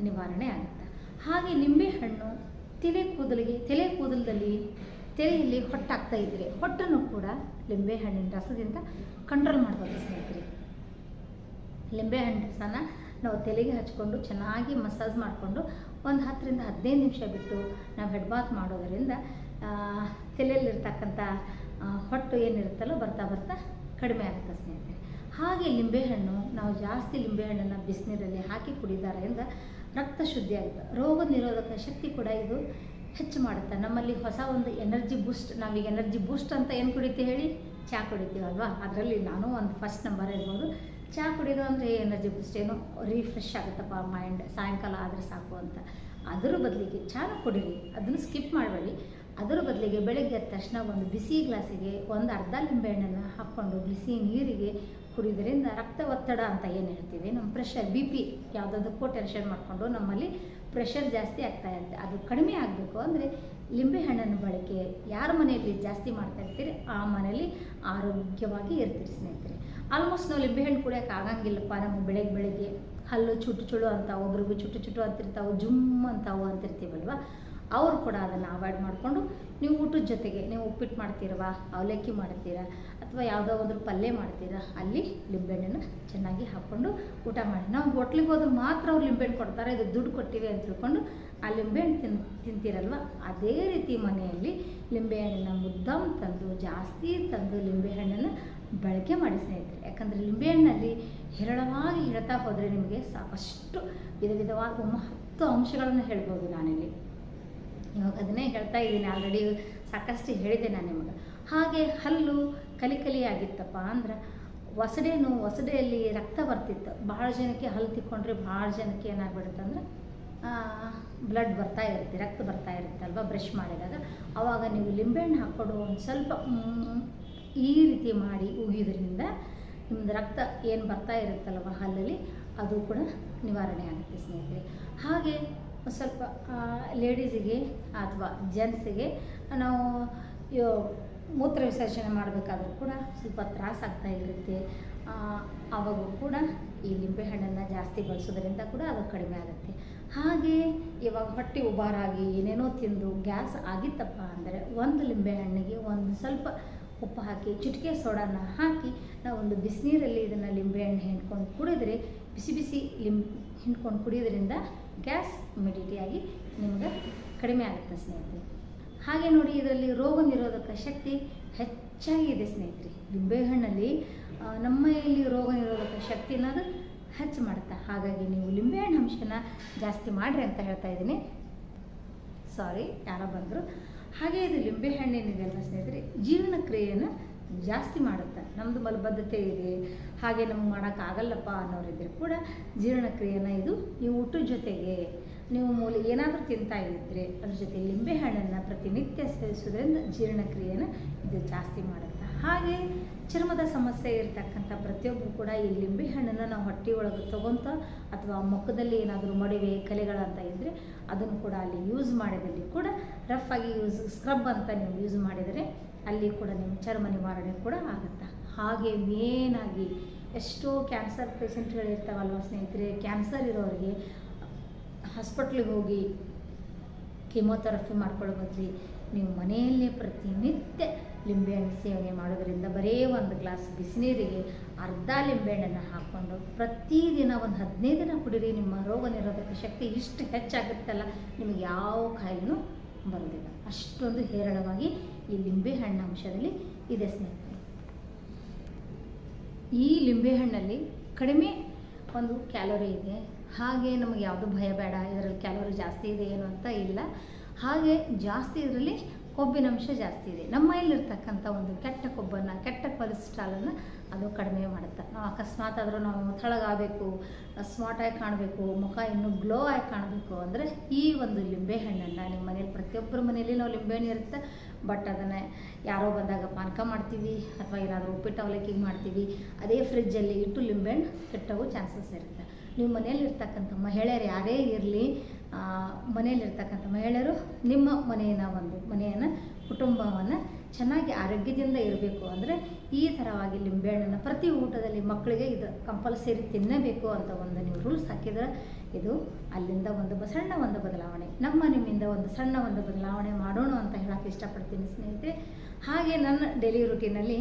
ನಿವಾರಣೆ ಆಗುತ್ತೆ. ಹಾಗೆ ಲಿಂಬೆ ಹಣ್ಣು ತಲೆ ಕೂದಲಿಗೆ, ತಲೆ ಕೂದಲದಲ್ಲಿ ತಲೆಯಲ್ಲಿ ಹೊಟ್ಟಾಗ್ತಾ ಇದ್ದರೆ ಹೊಟ್ಟನ್ನು ಕೂಡ ಲಿಂಬೆ ಹಣ್ಣಿನ ರಸದಿಂದ ಕಂಟ್ರೋಲ್ ಮಾಡ್ಬೋದು ಸ್ನೇಹಿತರೆ. ಲಿಂಬೆಹಣ್ಣು ರಸನ ನಾವು ತಲೆಗೆ ಹಚ್ಕೊಂಡು ಚೆನ್ನಾಗಿ ಮಸಾಜ್ ಮಾಡಿಕೊಂಡು ಒಂದು ಹತ್ತರಿಂದ ಹದಿನೈದು ನಿಮಿಷ ಬಿಟ್ಟು ನಾವು ಹೆಡ್ ಬಾತ್ ಮಾಡೋದರಿಂದ ತಲೆಯಲ್ಲಿರ್ತಕ್ಕಂಥ ಹೊಟ್ಟು ಏನಿರುತ್ತಲ್ಲೋ ಬರ್ತಾ ಬರ್ತಾ ಕಡಿಮೆ ಆಗುತ್ತೆ ಸ್ನೇಹಿತರೆ. ಹಾಗೆ ಲಿಂಬೆಹಣ್ಣು, ನಾವು ಜಾಸ್ತಿ ಲಿಂಬೆಹಣ್ಣನ್ನು ಬಿಸಿನೀರಲ್ಲಿ ಹಾಕಿ ಕುಡಿದಾರಿಂದ ರಕ್ತ ಶುದ್ಧಿ ಆಗುತ್ತೆ. ರೋಗ ನಿರೋಧಕ ಶಕ್ತಿ ಕೂಡ ಇದು ಹೆಚ್ಚು ಮಾಡುತ್ತೆ. ನಮ್ಮಲ್ಲಿ ಹೊಸ ಒಂದು ಎನರ್ಜಿ ಬೂಸ್ಟ್ ನಾವೀಗ ಎನರ್ಜಿ ಬೂಸ್ಟ್ ಅಂತ ಏನು ಕುಡಿತೀವಿ ಹೇಳಿ? ಚಹಾ ಕುಡಿತೀವಲ್ವಾ? ಅದರಲ್ಲಿ ನಾನು ಒಂದು ಫಸ್ಟ್ ನಂಬರ್ ಇರ್ಬೋದು ಚಹಾ ಕುಡಿಯೋದು ಅಂದರೆ ಎನರ್ಜಿ ಬೂಸ್ಟ್ ಏನೋ ರಿಫ್ರೆಶ್ ಆಗುತ್ತಪ್ಪ ಮೈಂಡ್ ಸಾಯಂಕಾಲ ಆದರೆ ಸಾಕು ಅಂತ. ಅದರ ಬದಲಿಗೆ ಚಹಾ ಕುಡೀರಿ. ಅದನ್ನು ಸ್ಕಿಪ್ ಮಾಡಬೇಡಿ. ಅದರ ಬದಲಿಗೆ ಬೆಳಗ್ಗೆ ಎದ್ದ ತಕ್ಷಣ ಒಂದು ಬಿಸಿ ಗ್ಲಾಸಿಗೆ, ಒಂದು ಅರ್ಧ ಲಿಂಬೆಹಣ್ಣನ್ನು ಹಾಕ್ಕೊಂಡು ಬಿಸಿ ನೀರಿಗೆ ಕುಡಿಯೋದ್ರಿಂದ ರಕ್ತ ಒತ್ತಡ ಅಂತ ಏನು ಹೇಳ್ತೀವಿ? ನಮ್ಮ ಪ್ರೆಷರ್ ಬಿ ಪಿ ಯಾವುದಾದಕ್ಕೂ ಟೆನ್ಷನ್ ಮಾಡಿಕೊಂಡು ನಮ್ಮಲ್ಲಿ ಪ್ರೆಷರ್ ಜಾಸ್ತಿ ಆಗ್ತಾ ಇರುತ್ತೆ. ಅದು ಕಡಿಮೆ ಆಗಬೇಕು ಅಂದರೆ ಲಿಂಬೆಹಣ್ಣನ್ನು ಬಳಕೆ ಯಾರ ಮನೆಯಲ್ಲಿ ಜಾಸ್ತಿ ಮಾಡ್ತಾ ಇರ್ತೀರಿ? ಆ ಮನೆಯಲ್ಲಿ ಆರೋಗ್ಯವಾಗಿ ಇರ್ತೀರಿ ಸ್ನೇಹಿತರೆ. ಆಲ್ಮೋಸ್ಟ್ ನಾವು ಲಿಂಬೆಹಣ್ಣು ಕುಡಿಯೋಕೆ ಆಗಂಗಿಲ್ಲಪ್ಪ ನಮ್ಮ ಬೆಳಗ್ಗೆ ಬೆಳಗ್ಗೆ. ಹಲ್ಲು ಚುಟ್ಟು ಚುಳು ಅಂತ ಒಬ್ರಿಗೂ ಚುಟ್ಟು ಚುಟ್ಟು ಅಂತಿರ್ತಾವೆ, ಜುಮ್ ಅಂತಾವು ಅಂತಿರ್ತೀವಲ್ವ? ಅವರು ಕೂಡ ಅದನ್ನು ಅವಾಯ್ಡ್ ಮಾಡಿಕೊಂಡು ನೀವು ಊಟದ ಜೊತೆಗೆ ನೀವು ಉಪ್ಪಿಟ್ಟು ಮಾಡ್ತೀರವಾ, ಅವಲಕ್ಕಿ ಮಾಡ್ತೀರಾ, ಅಥವಾ ಯಾವುದೋ ಒಂದು ಪಲ್ಯ ಮಾಡ್ತೀರಾ, ಅಲ್ಲಿ ಲಿಂಬೆಹಣ್ಣನ್ನು ಚೆನ್ನಾಗಿ ಹಾಕ್ಕೊಂಡು ಊಟ ಮಾಡಿ. ನಾವು ಹೋಟ್ಲಿಗೆ ಹೋದ್ರೆ ಮಾತ್ರ ಅವ್ರು ಲಿಂಬೆಹಣ್ಣು ಕೊಡ್ತಾರೆ, ಇದು ದುಡ್ಡು ಕೊಟ್ಟಿವಿ ಅಂತ ತಿಳ್ಕೊಂಡು ಆ ಲಿಂಬೆಹಣ್ಣು ತಿನ್, ತಿಂತೀರಲ್ವ? ಅದೇ ರೀತಿ ಮನೆಯಲ್ಲಿ ಲಿಂಬೆಹಣ್ಣನ್ನು ಮುದ್ದಾಮ್ ತಂದು, ಜಾಸ್ತಿ ತಂದು ಲಿಂಬೆಹಣ್ಣನ್ನು ಬಳಕೆ ಮಾಡಿ ಸ್ನೇಹಿತರೆ ಯಾಕಂದರೆ ಲಿಂಬೆಹಣ್ಣಲ್ಲಿ ಹೇರಳವಾಗಿ ಹೇಳ್ತಾ ಹೋದರೆ ನಿಮಗೆ ಸಾಕಷ್ಟು ವಿಧ ವಿಧವಾದ ಮಹತ್ವ ಅಂಶಗಳನ್ನು ಹೇಳ್ಬೋದು ನಾನಿಲ್ಲಿ. ಇವಾಗ ಅದನ್ನೇ ಹೇಳ್ತಾ ಇದ್ದೀನಿ ಆಲ್ರೆಡಿ ಸಾಕಷ್ಟು ಹೇಳಿದೆ ನಾನು ನಿಮಗೆ. ಹಾಗೆ ಹಲ್ಲು ಕಲಿ ಆಗಿತ್ತಪ್ಪ ಅಂದ್ರೆ ಒಸಡೇನು ಹೊಸಡೆಯಲ್ಲಿ ರಕ್ತ ಬರ್ತಿತ್ತು. ಭಾಳ ಜನಕ್ಕೆ ಹಲ್ಲು ತಿಕ್ಕೊಂಡ್ರೆ ಭಾಳ ಜನಕ್ಕೆ ಏನಾಗ್ಬಿಡುತ್ತೆ ಅಂದ್ರೆ ಬ್ಲಡ್ ಬರ್ತಾ ಇರುತ್ತೆ, ರಕ್ತ ಬರ್ತಾ ಇರುತ್ತೆ ಅಲ್ವಾ? ಬ್ರಷ್ ಮಾಡಿದಾಗ. ಆವಾಗ ನೀವು ಲಿಂಬೆಹಣ್ಣು ಹಾಕ್ಕೊಂಡು ಒಂದು ಸ್ವಲ್ಪ ಈ ರೀತಿ ಮಾಡಿ ಉಗಿಯೋದ್ರಿಂದ ನಿಮ್ಮದು ರಕ್ತ ಏನು ಬರ್ತಾ ಇರುತ್ತಲ್ವ ಹಲ್ಲಲ್ಲಿ, ಅದು ಕೂಡ ನಿವಾರಣೆ ಆಗುತ್ತೆ ಸ್ನೇಹಿತರೆ. ಹಾಗೆ ಸ್ವಲ್ಪ ಲೇಡೀಸಿಗೆ ಅಥವಾ ಜೆಂಟ್ಸಿಗೆ ನಾವು ಮೂತ್ರ ವಿಸರ್ಜನೆ ಮಾಡಬೇಕಾದ್ರೂ ಕೂಡ ಸ್ವಲ್ಪ ತ್ರಾಸ ಆಗ್ತಾ ಇರುತ್ತೆ. ಆವಾಗೂ ಕೂಡ ಈ ಲಿಂಬೆಹಣ್ಣನ್ನು ಜಾಸ್ತಿ ಬಳಸೋದ್ರಿಂದ ಕೂಡ ಅದು ಕಡಿಮೆ ಆಗುತ್ತೆ. ಹಾಗೆ ಇವಾಗ ಹೊಟ್ಟೆ ಉಬಾರಾಗಿ ಏನೇನೋ ತಿಂದು ಗ್ಯಾಸ್ ಆಗಿತ್ತಪ್ಪ ಅಂದರೆ ಒಂದು ಲಿಂಬೆಹಣ್ಣಿಗೆ ಒಂದು ಸ್ವಲ್ಪ ಉಪ್ಪು ಹಾಕಿ, ಚಿಟಿಕೆ ಸೋಡಾನ ಹಾಕಿ ನಾವು ಒಂದು ಬಿಸಿನೀರಲ್ಲಿ ಇದನ್ನು ಲಿಂಬೆಹಣ್ಣು ಹಿಂಡ್ಕೊಂಡು ಕುಡಿದ್ರೆ, ಬಿಸಿ ಬಿಸಿ ಲಿಂಬ್ ಹಿಂಡ್ಕೊಂಡು ಕುಡಿಯೋದ್ರಿಂದ ಗ್ಯಾಸ್ ಇಮಿಡಿಯೇಟಿಯಾಗಿ ನಿಮ್ಗೆ ಕಡಿಮೆ ಆಗುತ್ತೆ ಸ್ನೇಹಿತರೆ. ಹಾಗೆ ನೋಡಿ ಇದರಲ್ಲಿ ರೋಗ ನಿರೋಧಕ ಶಕ್ತಿ ಹೆಚ್ಚಾಗಿದೆ ಸ್ನೇಹಿತರೆ. ಲಿಂಬೆಹಣ್ಣಲ್ಲಿ ಹಣ್ಣಲ್ಲಿ ನಮ್ಮ ಇಲ್ಲಿ ರೋಗ ನಿರೋಧಕ ಶಕ್ತಿ ಅನ್ನೋದು ಹೆಚ್ಚು ಮಾಡುತ್ತೆ. ಹಾಗಾಗಿ ನೀವು ಲಿಂಬೆಹಣ್ಣು ಅಂಶನ ಜಾಸ್ತಿ ಮಾಡಿರಿ ಅಂತ ಹೇಳ್ತಾ ಇದ್ದೀನಿ. ಸಾರಿ ಯಾರೋ ಬಂದರು. ಹಾಗೆ ಇದು ಲಿಂಬೆಹಣ್ಣಿನಿದೆ ಅಲ್ವ ಸ್ನೇಹಿತರೆ ಜೀರ್ಣಕ್ರಿಯೆಯನ್ನು ಜಾಸ್ತಿ ಮಾಡುತ್ತೆ. ನಮ್ಮದು ಮಲಬದ್ಧತೆ ಇದೆ, ಹಾಗೆ ನಮ್ಗೆ ಮಾಡೋಕ್ಕಾಗಲ್ಲಪ್ಪ ಅನ್ನೋರಿದ್ರೆ ಕೂಡ ಜೀರ್ಣಕ್ರಿಯೆನ ಇದು ನೀವು ಊಟದ ಜೊತೆಗೆ, ನೀವು ಮೂಲೆ ಏನಾದರೂ ತಿಂತಾ ಇದ್ದರೆ ಅದ್ರ ಜೊತೆ ಲಿಂಬೆಹಣ್ಣನ್ನು ಪ್ರತಿನಿತ್ಯ ಸೇವಿಸೋದ್ರಿಂದ ಜೀರ್ಣಕ್ರಿಯೆನ ಇದು ಜಾಸ್ತಿ ಮಾಡುತ್ತೆ. ಹಾಗೆ ಚರ್ಮದ ಸಮಸ್ಯೆ ಇರತಕ್ಕಂಥ ಪ್ರತಿಯೊಬ್ಬರು ಕೂಡ ಈ ಲಿಂಬೆ ಹಣ್ಣನ್ನು ನಾವು ಹೊಟ್ಟೆಯೊಳಗೆ ತೊಗೊತ ಅಥವಾ ಮುಖದಲ್ಲಿ ಏನಾದರೂ ಮಡಿವೆ ಕಲೆಗಳಂತ ಇದ್ದರೆ ಅದನ್ನು ಕೂಡ ಅಲ್ಲಿ ಯೂಸ್ ಮಾಡಿದಲ್ಲಿ ಕೂಡ ರಫ್ ಆಗಿ ಯೂಸ್ ಸ್ಕ್ರಬ್ ಅಂತ ನೀವು ಯೂಸ್ ಮಾಡಿದರೆ ಅಲ್ಲಿ ಕೂಡ ನಿಮ್ಮ ಚರ್ಮ ನಿವಾರಣೆ ಕೂಡ ಆಗುತ್ತೆ. ಹಾಗೆ ಮೇನಾಗಿ ಎಷ್ಟೋ ಕ್ಯಾನ್ಸರ್ ಪೇಷಂಟ್ಗಳಿರ್ತಾವಲ್ವ ಸ್ನೇಹಿತರೆ ಕ್ಯಾನ್ಸರ್ ಇರೋರಿಗೆ ಹಾಸ್ಪಿಟ್ಲಿಗೆ ಹೋಗಿ ಕೀಮೋಥೆರಪಿ ಮಾಡ್ಕೊಳ್ಳೋ ಬದಲಿ ನೀವು ಮನೆಯಲ್ಲೇ ಪ್ರತಿನಿತ್ಯ ಲಿಂಬೆಹಣ್ಣು ಸೇವನೆ ಮಾಡೋದರಿಂದ ಬರೀ ಒಂದು ಗ್ಲಾಸ್ ಬಿಸಿನೀರಿಗೆ ಅರ್ಧ ಲಿಂಬೆಹಣ್ಣನ್ನು ಹಾಕ್ಕೊಂಡು ಪ್ರತಿದಿನ ಒಂದು ಹದಿನೈದು ದಿನ ಕುಡೀರಿ, ನಿಮ್ಮ ರೋಗ ನಿರೋಧಕ ಶಕ್ತಿ ಇಷ್ಟು ಹೆಚ್ಚಾಗುತ್ತಲ್ಲ, ನಿಮಗೆ ಯಾವ ಕಾಯಿಲೆನೂ ಬರೋದಿಲ್ಲ. ಅಷ್ಟೊಂದು ಹೇರಳವಾಗಿ ಈ ಲಿಂಬೆಹಣ್ಣು ಅಂಶದಲ್ಲಿ ಇದೆ ಸ್ನೇಹಿತರೆ. ಈ ಲಿಂಬೆಹಣ್ಣಲ್ಲಿ ಕಡಿಮೆ ಒಂದು ಕ್ಯಾಲೋರಿ ಇದೆ. ಹಾಗೆ ನಮಗೆ ಯಾವುದು ಭಯ ಬೇಡ, ಇದರಲ್ಲಿ ಕ್ಯಾಲೋರಿ ಜಾಸ್ತಿ ಇದೆ ಏನು ಅಂತ ಇಲ್ಲ. ಹಾಗೆ ಜಾಸ್ತಿ ಇದರಲ್ಲಿ ಕೊಬ್ಬಿನಂಶ ಜಾಸ್ತಿ ಇದೆ. ನಮ್ಮಲ್ಲಿರ್ತಕ್ಕಂಥ ಒಂದು ಕೆಟ್ಟ ಕೊಬ್ಬನ್ನು, ಕೆಟ್ಟ ಕೊಲೆಸ್ಟ್ರಾಲನ್ನು ಅದು ಕಡಿಮೆ ಮಾಡುತ್ತೆ. ನಾವು ಅಕಸ್ಮಾತ್ ಆದರೂ ನಾವು ತೆಳಗಾಗಬೇಕು ಸ್ಮಾರ್ಟಾಗಿ ಕಾಣಬೇಕು, ಮುಖ ಇನ್ನೂ ಗ್ಲೋ ಆಗಿ ಕಾಣಬೇಕು ಅಂದರೆ ಈ ಒಂದು ಲಿಂಬೆಹಣ್ಣನ್ನು ನಿಮ್ಮ ಮನೇಲಿ ಪ್ರತಿಯೊಬ್ಬರ ಮನೆಯಲ್ಲಿ ನಾವು ಲಿಂಬೆಹಣ್ಣು ಇರುತ್ತೆ. ಬಟ್ ಅದನ್ನು ಯಾರೋ ಬಂದಾಗ ಪಾನಕ ಮಾಡ್ತೀವಿ ಅಥವಾ ಏನಾದರೂ ಉಪ್ಪಿಟ್ಟು ಅವಲಕ್ಕಿಗೆ ಮಾಡ್ತೀವಿ, ಅದೇ ಫ್ರಿಜ್ಜಲ್ಲಿ ಇಟ್ಟು ಲಿಂಬೆಹಣ್ಣು ಕೆಟ್ಟವು ಚಾನ್ಸಸ್ ಇರುತ್ತೆ. ನಿಮ್ಮ ಮನೆಯಲ್ಲಿ ಇರ್ತಕ್ಕಂಥ ಮಹಿಳೆಯರು ಯಾರೇ ಇರಲಿ ಮನೆಯಲ್ಲಿರ್ತಕ್ಕಂಥ ಮಹಿಳೆಯರು ನಿಮ್ಮ ಮನೆಯ ಒಂದು, ಮನೆಯನ್ನು, ಕುಟುಂಬವನ್ನು ಚೆನ್ನಾಗಿ ಆರೋಗ್ಯದಿಂದ ಇರಬೇಕು ಅಂದರೆ ಈ ಥರವಾಗಿ ಲಿಂಬೆಹಣ್ಣನ್ನು ಪ್ರತಿ ಊಟದಲ್ಲಿ ಮಕ್ಕಳಿಗೆ ಇದು ಕಂಪಲ್ಸರಿ ತಿನ್ನಬೇಕು ಅಂತ ಒಂದು ನೀವು ರೂಲ್ಸ್ ಹಾಕಿದ್ರೆ ಇದು ಅಲ್ಲಿಂದ ಒಂದು ಸಣ್ಣ ಒಂದು ಬದಲಾವಣೆ. ನಮ್ಮ ನಿಮ್ಮಿಂದ ಒಂದು ಸಣ್ಣ ಒಂದು ಬದಲಾವಣೆ ಮಾಡೋಣ ಅಂತ ಹೇಳಕ್ಕೆ ಇಷ್ಟಪಡ್ತೀನಿ ಸ್ನೇಹಿತರೆ. ಹಾಗೆ ನನ್ನ ಡೈಲಿ ರುಟೀನಲ್ಲಿ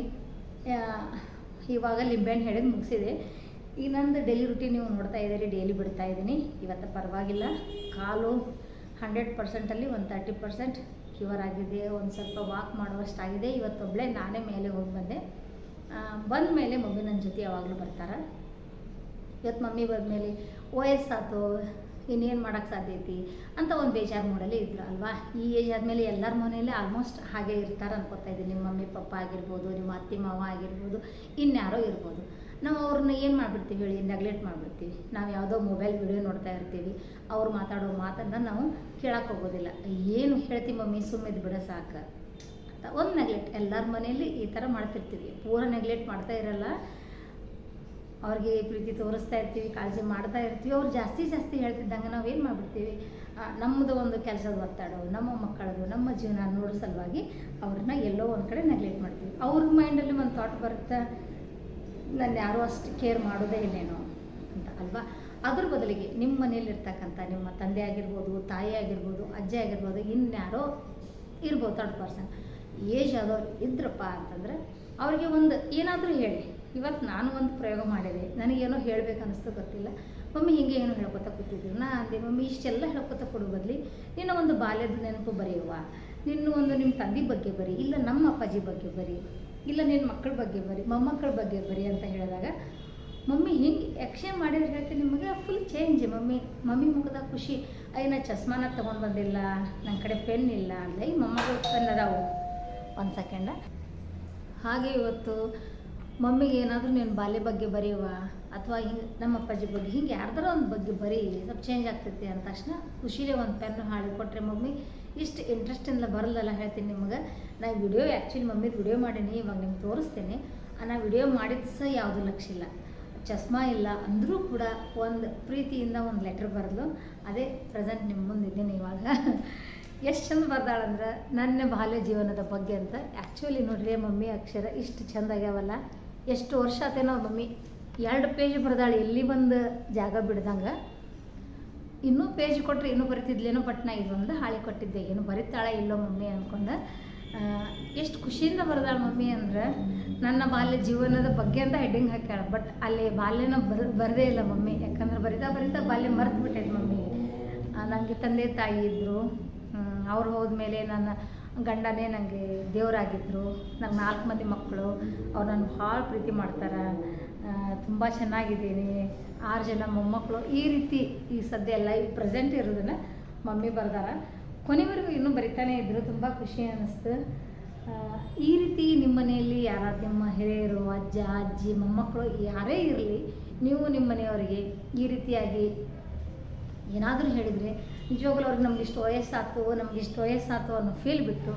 ಇವಾಗ ಲಿಂಬೆಹಣ್ಣು ಹೇಳಿದ್ ಮುಗಿಸಿದೆ. ಈಗ ನಂದು ಡೈಲಿ ರುಟೀನ್ ನೀವು ನೋಡ್ತಾ ಇದ್ದೀರಿ ಡೈಲಿ ಬಿಡ್ತಾ ಇದ್ದೀನಿ. ಇವತ್ತು ಪರವಾಗಿಲ್ಲ. ಕಾಲು ಹಂಡ್ರೆಡ್ ಪರ್ಸೆಂಟಲ್ಲಿ ಒಂದು ತರ್ಟಿ ಪರ್ಸೆಂಟ್ ಕ್ಯೂರ್ ಆಗಿದೆ. ಒಂದು ಸ್ವಲ್ಪ ವಾಕ್ ಮಾಡುವಷ್ಟಾಗಿದೆ. ಇವತ್ತೊಬ್ಬಳೇ ನಾನೇ ಮೇಲೆ ಹೋಗಿ ಬಂದೆ. ಬಂದ ಮೇಲೆ ಮಮ್ಮಿ ನನ್ನ ಜೊತೆ ಯಾವಾಗಲೂ ಬರ್ತಾರೆ. ಇವತ್ತು ಮಮ್ಮಿ ಬಂದಮೇಲೆ ವಯಸ್ಸಾತು ಇನ್ನೇನು ಮಾಡೋಕ್ಕೆ ಸಾಧ್ಯ ಐತಿ? ಅಂತ ಒಂದು ಬೇಜಾರು ಮೂಡಲ್ಲಿ ಇದ್ರು, ಅಲ್ವಾ? ಈ ಏಜ್ ಆದಮೇಲೆ ಎಲ್ಲರ ಮನೆಯಲ್ಲಿ ಆಲ್ಮೋಸ್ಟ್ ಹಾಗೆ ಇರ್ತಾರೆ ಅನ್ಕೋತಾ ಇದ್ದೀನಿ. ನಿಮ್ಮ ಮಮ್ಮಿ, ಪಪ್ಪ ಆಗಿರ್ಬೋದು, ನಿಮ್ಮ ಅತ್ತೆ, ಮಾವ ಆಗಿರ್ಬೋದು, ಇನ್ಯಾರೋ ಇರ್ಬೋದು. ನಾವು ಅವ್ರನ್ನ ಏನು ಮಾಡಿಬಿಡ್ತೀವಿ ಹೇಳಿ ನೆಗ್ಲೆಕ್ಟ್ ಮಾಡಿಬಿಡ್ತೀವಿ. ನಾವು ಯಾವುದೋ ಮೊಬೈಲ್ ವಿಡಿಯೋ ನೋಡ್ತಾ ಇರ್ತೀವಿ, ಅವ್ರು ಮಾತಾಡೋ ಮಾತನ್ನು ನಾವು ಕೇಳಕ್ಕೆ ಹೋಗೋದಿಲ್ಲ. ಏನು ಹೇಳ್ತೀವಿ ಮಮ್ಮಿ ಸುಮ್ಮಿದ್ದು ಬಿಡ ಸಾಕು. ಅಂತ ಒಂದು ನೆಗ್ಲೆಕ್ಟ್ ಎಲ್ಲರ ಮನೆಯಲ್ಲಿ ಈ ಥರ ಮಾಡ್ತಿರ್ತೀವಿ. ಪೂರ ನೆಗ್ಲೆಕ್ಟ್ ಮಾಡ್ತಾ ಇರಲ್ಲ. ಅವ್ರಿಗೆ ಪ್ರೀತಿ ತೋರಿಸ್ತಾ ಇರ್ತೀವಿ, ಕಾಳಜಿ ಮಾಡ್ತಾ ಇರ್ತೀವಿ. ಅವ್ರು ಜಾಸ್ತಿ ಜಾಸ್ತಿ ಹೇಳ್ತಿದ್ದಂಗೆ ನಾವು ಏನು ಮಾಡಿಬಿಡ್ತೀವಿ? ನಮ್ಮದು ಒಂದು ಕೆಲಸದ ಒತ್ತಡ ನಮ್ಮ ಮಕ್ಕಳದು, ನಮ್ಮ ಜೀವನ ನೋಡೋ ಸಲುವಾಗಿ ಅವ್ರನ್ನ ಎಲ್ಲೋ ಒಂದು ಕಡೆ ನೆಗ್ಲೆಕ್ಟ್ ಮಾಡ್ತೀವಿ. ಅವ್ರ ಮೈಂಡಲ್ಲಿ ಒಂದು ಥಾಟ್ ಬರುತ್ತೆ? ನಾನು ಯಾರೂ ಅಷ್ಟು ಕೇರ್ ಮಾಡೋದೇ ಇಲ್ಲೇನೋ ಅಂತ ಅಲ್ವಾ? ಅದ್ರ ಬದಲಿಗೆ ನಿಮ್ಮ ಮನೇಲಿರ್ತಕ್ಕಂಥ ನಿಮ್ಮ ತಂದೆ ಆಗಿರ್ಬೋದು, ತಾಯಿ ಆಗಿರ್ಬೋದು, ಅಜ್ಜಿ ಆಗಿರ್ಬೋದು, ಇನ್ಯಾರೋ ಇರ್ಬೋದು ಥರ್ಡ್ ಪರ್ಸನ್ ಏಜ್ ಆದವ್ರು ಇದ್ರಪ್ಪ ಅಂತಂದ್ರೆ ಅವ್ರಿಗೆ ಒಂದು ಏನಾದರೂ ಹೇಳಿ. ಇವತ್ತು ನಾನು ಒಂದು ಪ್ರಯೋಗ ಮಾಡಿದೆ. ನನಗೇನೋ ಹೇಳಬೇಕು ಅನ್ನಿಸ್ತು ಗೊತ್ತಿಲ್ಲ. ಮಮ್ಮಿ ಹಿಂಗೆ ಏನೋ ಹೇಳ್ಕೊತಾ ಕೂತಿದ್ರು ನಾ ಅಂದೆ, ಮಮ್ಮಿ, ಇಷ್ಟೆಲ್ಲ ಹೇಳ್ಕೊತಾ ಕೊಡೋ ಬದಲಿ ನಿನ್ನ ಒಂದು ಬಾಲ್ಯದ ನೆನಪು ಬರೆಯುವ. ನಿನ್ನ ಒಂದು ನಿಮ್ಮ ತಂದೆ ಬಗ್ಗೆ ಬರಿ, ಇಲ್ಲ ನಮ್ಮ ಅಪ್ಪಾಜಿ ಬಗ್ಗೆ ಬರಿ. ಇಲ್ಲ ನಿನ್ನ ಮಕ್ಕಳ ಬಗ್ಗೆ ಬರಿ, ಮೊಮ್ಮಕ್ಕಳ ಬಗ್ಗೆ ಬರಿ ಅಂತ ಹೇಳಿದಾಗ, ಮಮ್ಮಿ, ಹಿಂಗೆ ಎಕ್ಸ್ಚೇಂಜ್ ಮಾಡಿದ್ರೆ ಹೇಳ್ತೀನಿ ನಿಮಗೆ ಫುಲ್ ಚೇಂಜ್ ಮಮ್ಮಿ ಮಮ್ಮಿ ಮುಖದ ಖುಷಿ. ಅಯ್ಯ, ನಾ ಚಸ್ಮಾನ ತೊಗೊಂಡು ಬಂದಿಲ್ಲ ನನ್ನ ಕಡೆ ಪೆನ್ ಇಲ್ಲ ಅಂದೆ. ಈ ಮೊಮ್ಮಗ ಪೆನ್ ಅದಾವು ಒಂದು ಸೆಕೆಂಡ ಹಾಗೆ ಇವತ್ತು, ಮಮ್ಮಿಗೆ ಏನಾದರೂ ನೀನು ಬಾಲ್ಯ ಬಗ್ಗೆ ಬರೆಯುವ, ಅಥವಾ ಹಿಂಗೆ ನಮ್ಮ ಅಪ್ಪಾಜಿ ಬಗ್ಗೆ, ಹಿಂಗೆ ಯಾರ್ದಾರ ಒಂದು ಬಗ್ಗೆ ಬರೀ, ಸ್ವಲ್ಪ ಚೇಂಜ್ ಆಗ್ತೈತಿ. ಅಂದ ತಕ್ಷಣ ಖುಷಿಲೇ ಒಂದು ಪೆನ್ ಹಾಳಿ ಕೊಟ್ಟರೆ ಮಮ್ಮಿ ಇಷ್ಟು ಇಂಟ್ರೆಸ್ಟಿಂದ ಬರಲ್ಲಲ್ಲ ಹೇಳ್ತೀನಿ ನಿಮಗೆ. ನಾ ವಿಡಿಯೋ ಆ್ಯಕ್ಚುಲಿ ಮಮ್ಮಿದು ವಿಡಿಯೋ ಮಾಡೀನಿ, ಇವಾಗ ನಿಮ್ಗೆ ತೋರಿಸ್ತೀನಿ. ನಾ ವಿಡಿಯೋ ಮಾಡಿದ್ದು ಸಹ ಯಾವುದೂ ಲಕ್ಷ ಇಲ್ಲ. ಚಸ್ಮಾ ಇಲ್ಲ ಅಂದರೂ ಕೂಡ ಒಂದು ಪ್ರೀತಿಯಿಂದ ಒಂದು ಲೆಟ್ರ್ ಬರೆದು ಅದೇ ಪ್ರೆಸೆಂಟ್ ನಿಮ್ಮ ಮುಂದೆ ಇದ್ದೀನಿ ಇವಾಗ. ಎಷ್ಟು ಚಂದ ಬರ್ದಾಳಂದ್ರೆ ನನ್ನ ಬಾಲ್ಯ ಜೀವನದ ಬಗ್ಗೆ ಅಂತ. ಆ್ಯಕ್ಚುಲಿ ನೋಡ್ರಿ ಮಮ್ಮಿ ಅಕ್ಷರ ಇಷ್ಟು ಚಂದ ಆಗ್ಯಾವಲ್ಲ. ಎಷ್ಟು ವರ್ಷ ಆತೇನೋ ಮಮ್ಮಿ. ಎರಡು ಪೇಜ್ ಬರ್ದಾಳೆ, ಎಲ್ಲಿ ಬಂದು ಜಾಗ ಬಿಡ್ದಂಗೆ. ಇನ್ನೂ ಪೇಜ್ ಕೊಟ್ಟರೆ ಇನ್ನೂ ಬರಿತಿದ್ಲೇನೋ ಬಟ್ ನಾ ಇದೊಂದು ಹಾಳೆ ಕೊಟ್ಟಿದ್ದೆ. ಏನು ಬರಿತಾಳೆ ಇಲ್ಲೋ ಮಮ್ಮಿ ಅಂದ್ಕೊಂಡು ಎಷ್ಟು ಖುಷಿಯಿಂದ ಬರೆದಾಳೆ ಮಮ್ಮಿ ಅಂದ್ರೆ ನನ್ನ ಬಾಲ್ಯ ಜೀವನದ ಬಗ್ಗೆ ಅಂತ ಹೆಡ್ಡಿಂಗ್ ಹಾಕ್ಯಾಳ. ಬಟ್ ಅಲ್ಲಿ ಬಾಲ್ಯನ ಬರ್, ಬರದೇ ಇಲ್ಲ ಮಮ್ಮಿ. ಯಾಕಂದ್ರೆ ಬರಿತಾ ಬರಿತಾ ಬಾಲ್ಯ ಮರೆತು ಬಿಟ್ಟೈತೆ ಮಮ್ಮಿ. ನನಗೆ ತಂದೆ ತಾಯಿ ಇದ್ದರು ಅವ್ರು ಹೋದ್ಮೇಲೆ ನನ್ನ ಗಂಡನೇ ನನಗೆ ದೇವರಾಗಿದ್ದರು ನಂಗೆ ನಾಲ್ಕು ಮಂದಿ ಮಕ್ಕಳು ಅವ್ರು ನನ್ನ ಭಾಳ ಪ್ರೀತಿ ಮಾಡ್ತಾರೆ. ತುಂಬ ಚೆನ್ನಾಗಿದ್ದೀನಿ. ಆರು ಜನ ಮೊಮ್ಮಕ್ಕಳು ಈ ರೀತಿ ಈ ಸದ್ಯ ಲೈವ್ ಪ್ರೆಸೆಂಟ್ ಇರೋದನ್ನು ಮಮ್ಮಿ ಬರ್ದಾರ. ಕೊನೆವರೆಗೂ ಇನ್ನೂ ಬರಿತಾನೆ ಇದ್ದರು ತುಂಬ ಖುಷಿ ಅನ್ನಿಸ್ತು ಈ ರೀತಿ ನಿಮ್ಮ ಮನೆಯಲ್ಲಿ ಯಾರಾದ್ರು ನಿಮ್ಮ ಹಿರಿಯರು, ಅಜ್ಜ, ಅಜ್ಜಿ ಮೊಮ್ಮಕ್ಕಳು ಯಾರೇ ಇರಲಿ, ನೀವು ನಿಮ್ಮ ಮನೆಯವರಿಗೆ ಈ ರೀತಿಯಾಗಿ ಏನಾದರೂ ಹೇಳಿದರೆ, ನಿಜವಾಗ್ಲೂ ಅವ್ರಿಗೆ ನಮ್ಗೆ ಇಷ್ಟು ವಯಸ್ಸಾಯ್ತು, ನಮ್ಗೆ ಇಷ್ಟು ವಯಸ್ಸಾಯ್ತು ಅನ್ನೋ ಫೀಲ್ ಬಿಟ್ಟು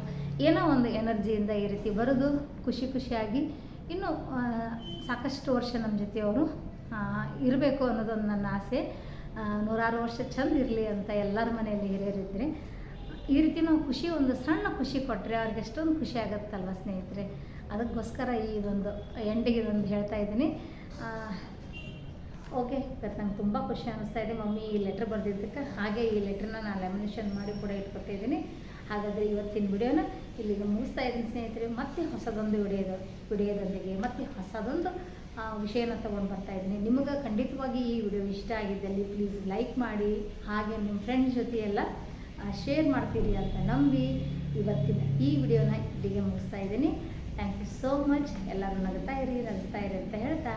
ಏನೋ ಒಂದು ಎನರ್ಜಿಯಿಂದ ಈ ರೀತಿ ಬರೋದು ಖುಷಿ ಖುಷಿಯಾಗಿ ಇನ್ನೂ ಸಾಕಷ್ಟು ವರ್ಷ ನಮ್ಮ ಜೊತೆ ಅವರು ಇರಬೇಕು ಅನ್ನೋದೊಂದು ನನ್ನ ಆಸೆ. ನೂರಾರು ವರ್ಷ ಚಂದ ಇರಲಿ ಅಂತ ಎಲ್ಲರ ಮನೆಯಲ್ಲಿ ಹಿರಿಯರಿದ್ದರೆ ಈ ರೀತಿ ನಾವು ಖುಷಿ, ಒಂದು ಸಣ್ಣ ಖುಷಿ ಕೊಟ್ಟರೆ ಅವ್ರಿಗೆ ಎಷ್ಟೊಂದು ಖುಷಿ ಆಗುತ್ತಲ್ವ ಸ್ನೇಹಿತರೆ? ಅದಕ್ಕೋಸ್ಕರ ಈ ಒಂದು ಎಂಡಿಗೆ ಇದೊಂದು ಹೇಳ್ತಾ ಇದ್ದೀನಿ. ಓಕೆ, ಇವತ್ತು ನಂಗೆ ತುಂಬ ಖುಷಿ ಅನ್ನಿಸ್ತಾ ಇದೆ. ಮಮ್ಮಿ ಈ ಲೆಟ್ರ್ ಬರೆದಿದ್ದಕ್ಕೆ ಹಾಗೆ ಈ ಲೆಟ್ರನ್ನ ನಾನು ಲ್ಯಾಮಿನೇಷನ್ ಮಾಡಿ ಕೂಡ ಇಟ್ಕೊಟ್ಟಿದ್ದೀನಿ. ಹಾಗಾದರೆ ಇವತ್ತಿನ ವಿಡಿಯೋನ ಇಲ್ಲಿಗೆ ಮುಗಿಸ್ತಾ ಇದ್ದೀನಿ ಸ್ನೇಹಿತರೆ. ಮತ್ತೆ ಹೊಸದೊಂದು ವಿಡಿಯೋದ ವಿಡಿಯೋದೊಂದಿಗೆ ಮತ್ತೆ ಹೊಸದೊಂದು ವಿಷಯನ ತಗೊಂಡು ಬರ್ತಾ ಇದ್ದೀನಿ. ನಿಮಗೆ ಖಂಡಿತವಾಗಿ ಈ ವಿಡಿಯೋ ಇಷ್ಟ ಆಗಿದ್ದಲ್ಲಿ ಪ್ಲೀಸ್ ಲೈಕ್ ಮಾಡಿ, ಹಾಗೆ ನಿಮ್ಮ ಫ್ರೆಂಡ್ಸ್ ಜೊತೆ ಎಲ್ಲ ಶೇರ್ ಮಾಡ್ತೀರಿ ಅಂತ ನಂಬಿ ಇವತ್ತಿನ ಈ ವಿಡಿಯೋನ ಇಲ್ಲಿಗೆ ಮುಗಿಸ್ತಾ ಇದ್ದೀನಿ. ಥ್ಯಾಂಕ್ ಯು ಸೋ ಮಚ್ ಎಲ್ಲರೂ ನಗ್ತಾ ಇರಿ ನಗ್ತಾ ಇರಿ ಅಂತ ಹೇಳ್ತಾ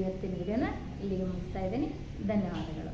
ಇವತ್ತಿನ ವಿಡಿಯೋನ ಇಲ್ಲಿಗೆ ಮುಗಿಸ್ತಾ ಇದ್ದೀನಿ. ಧನ್ಯವಾದಗಳು.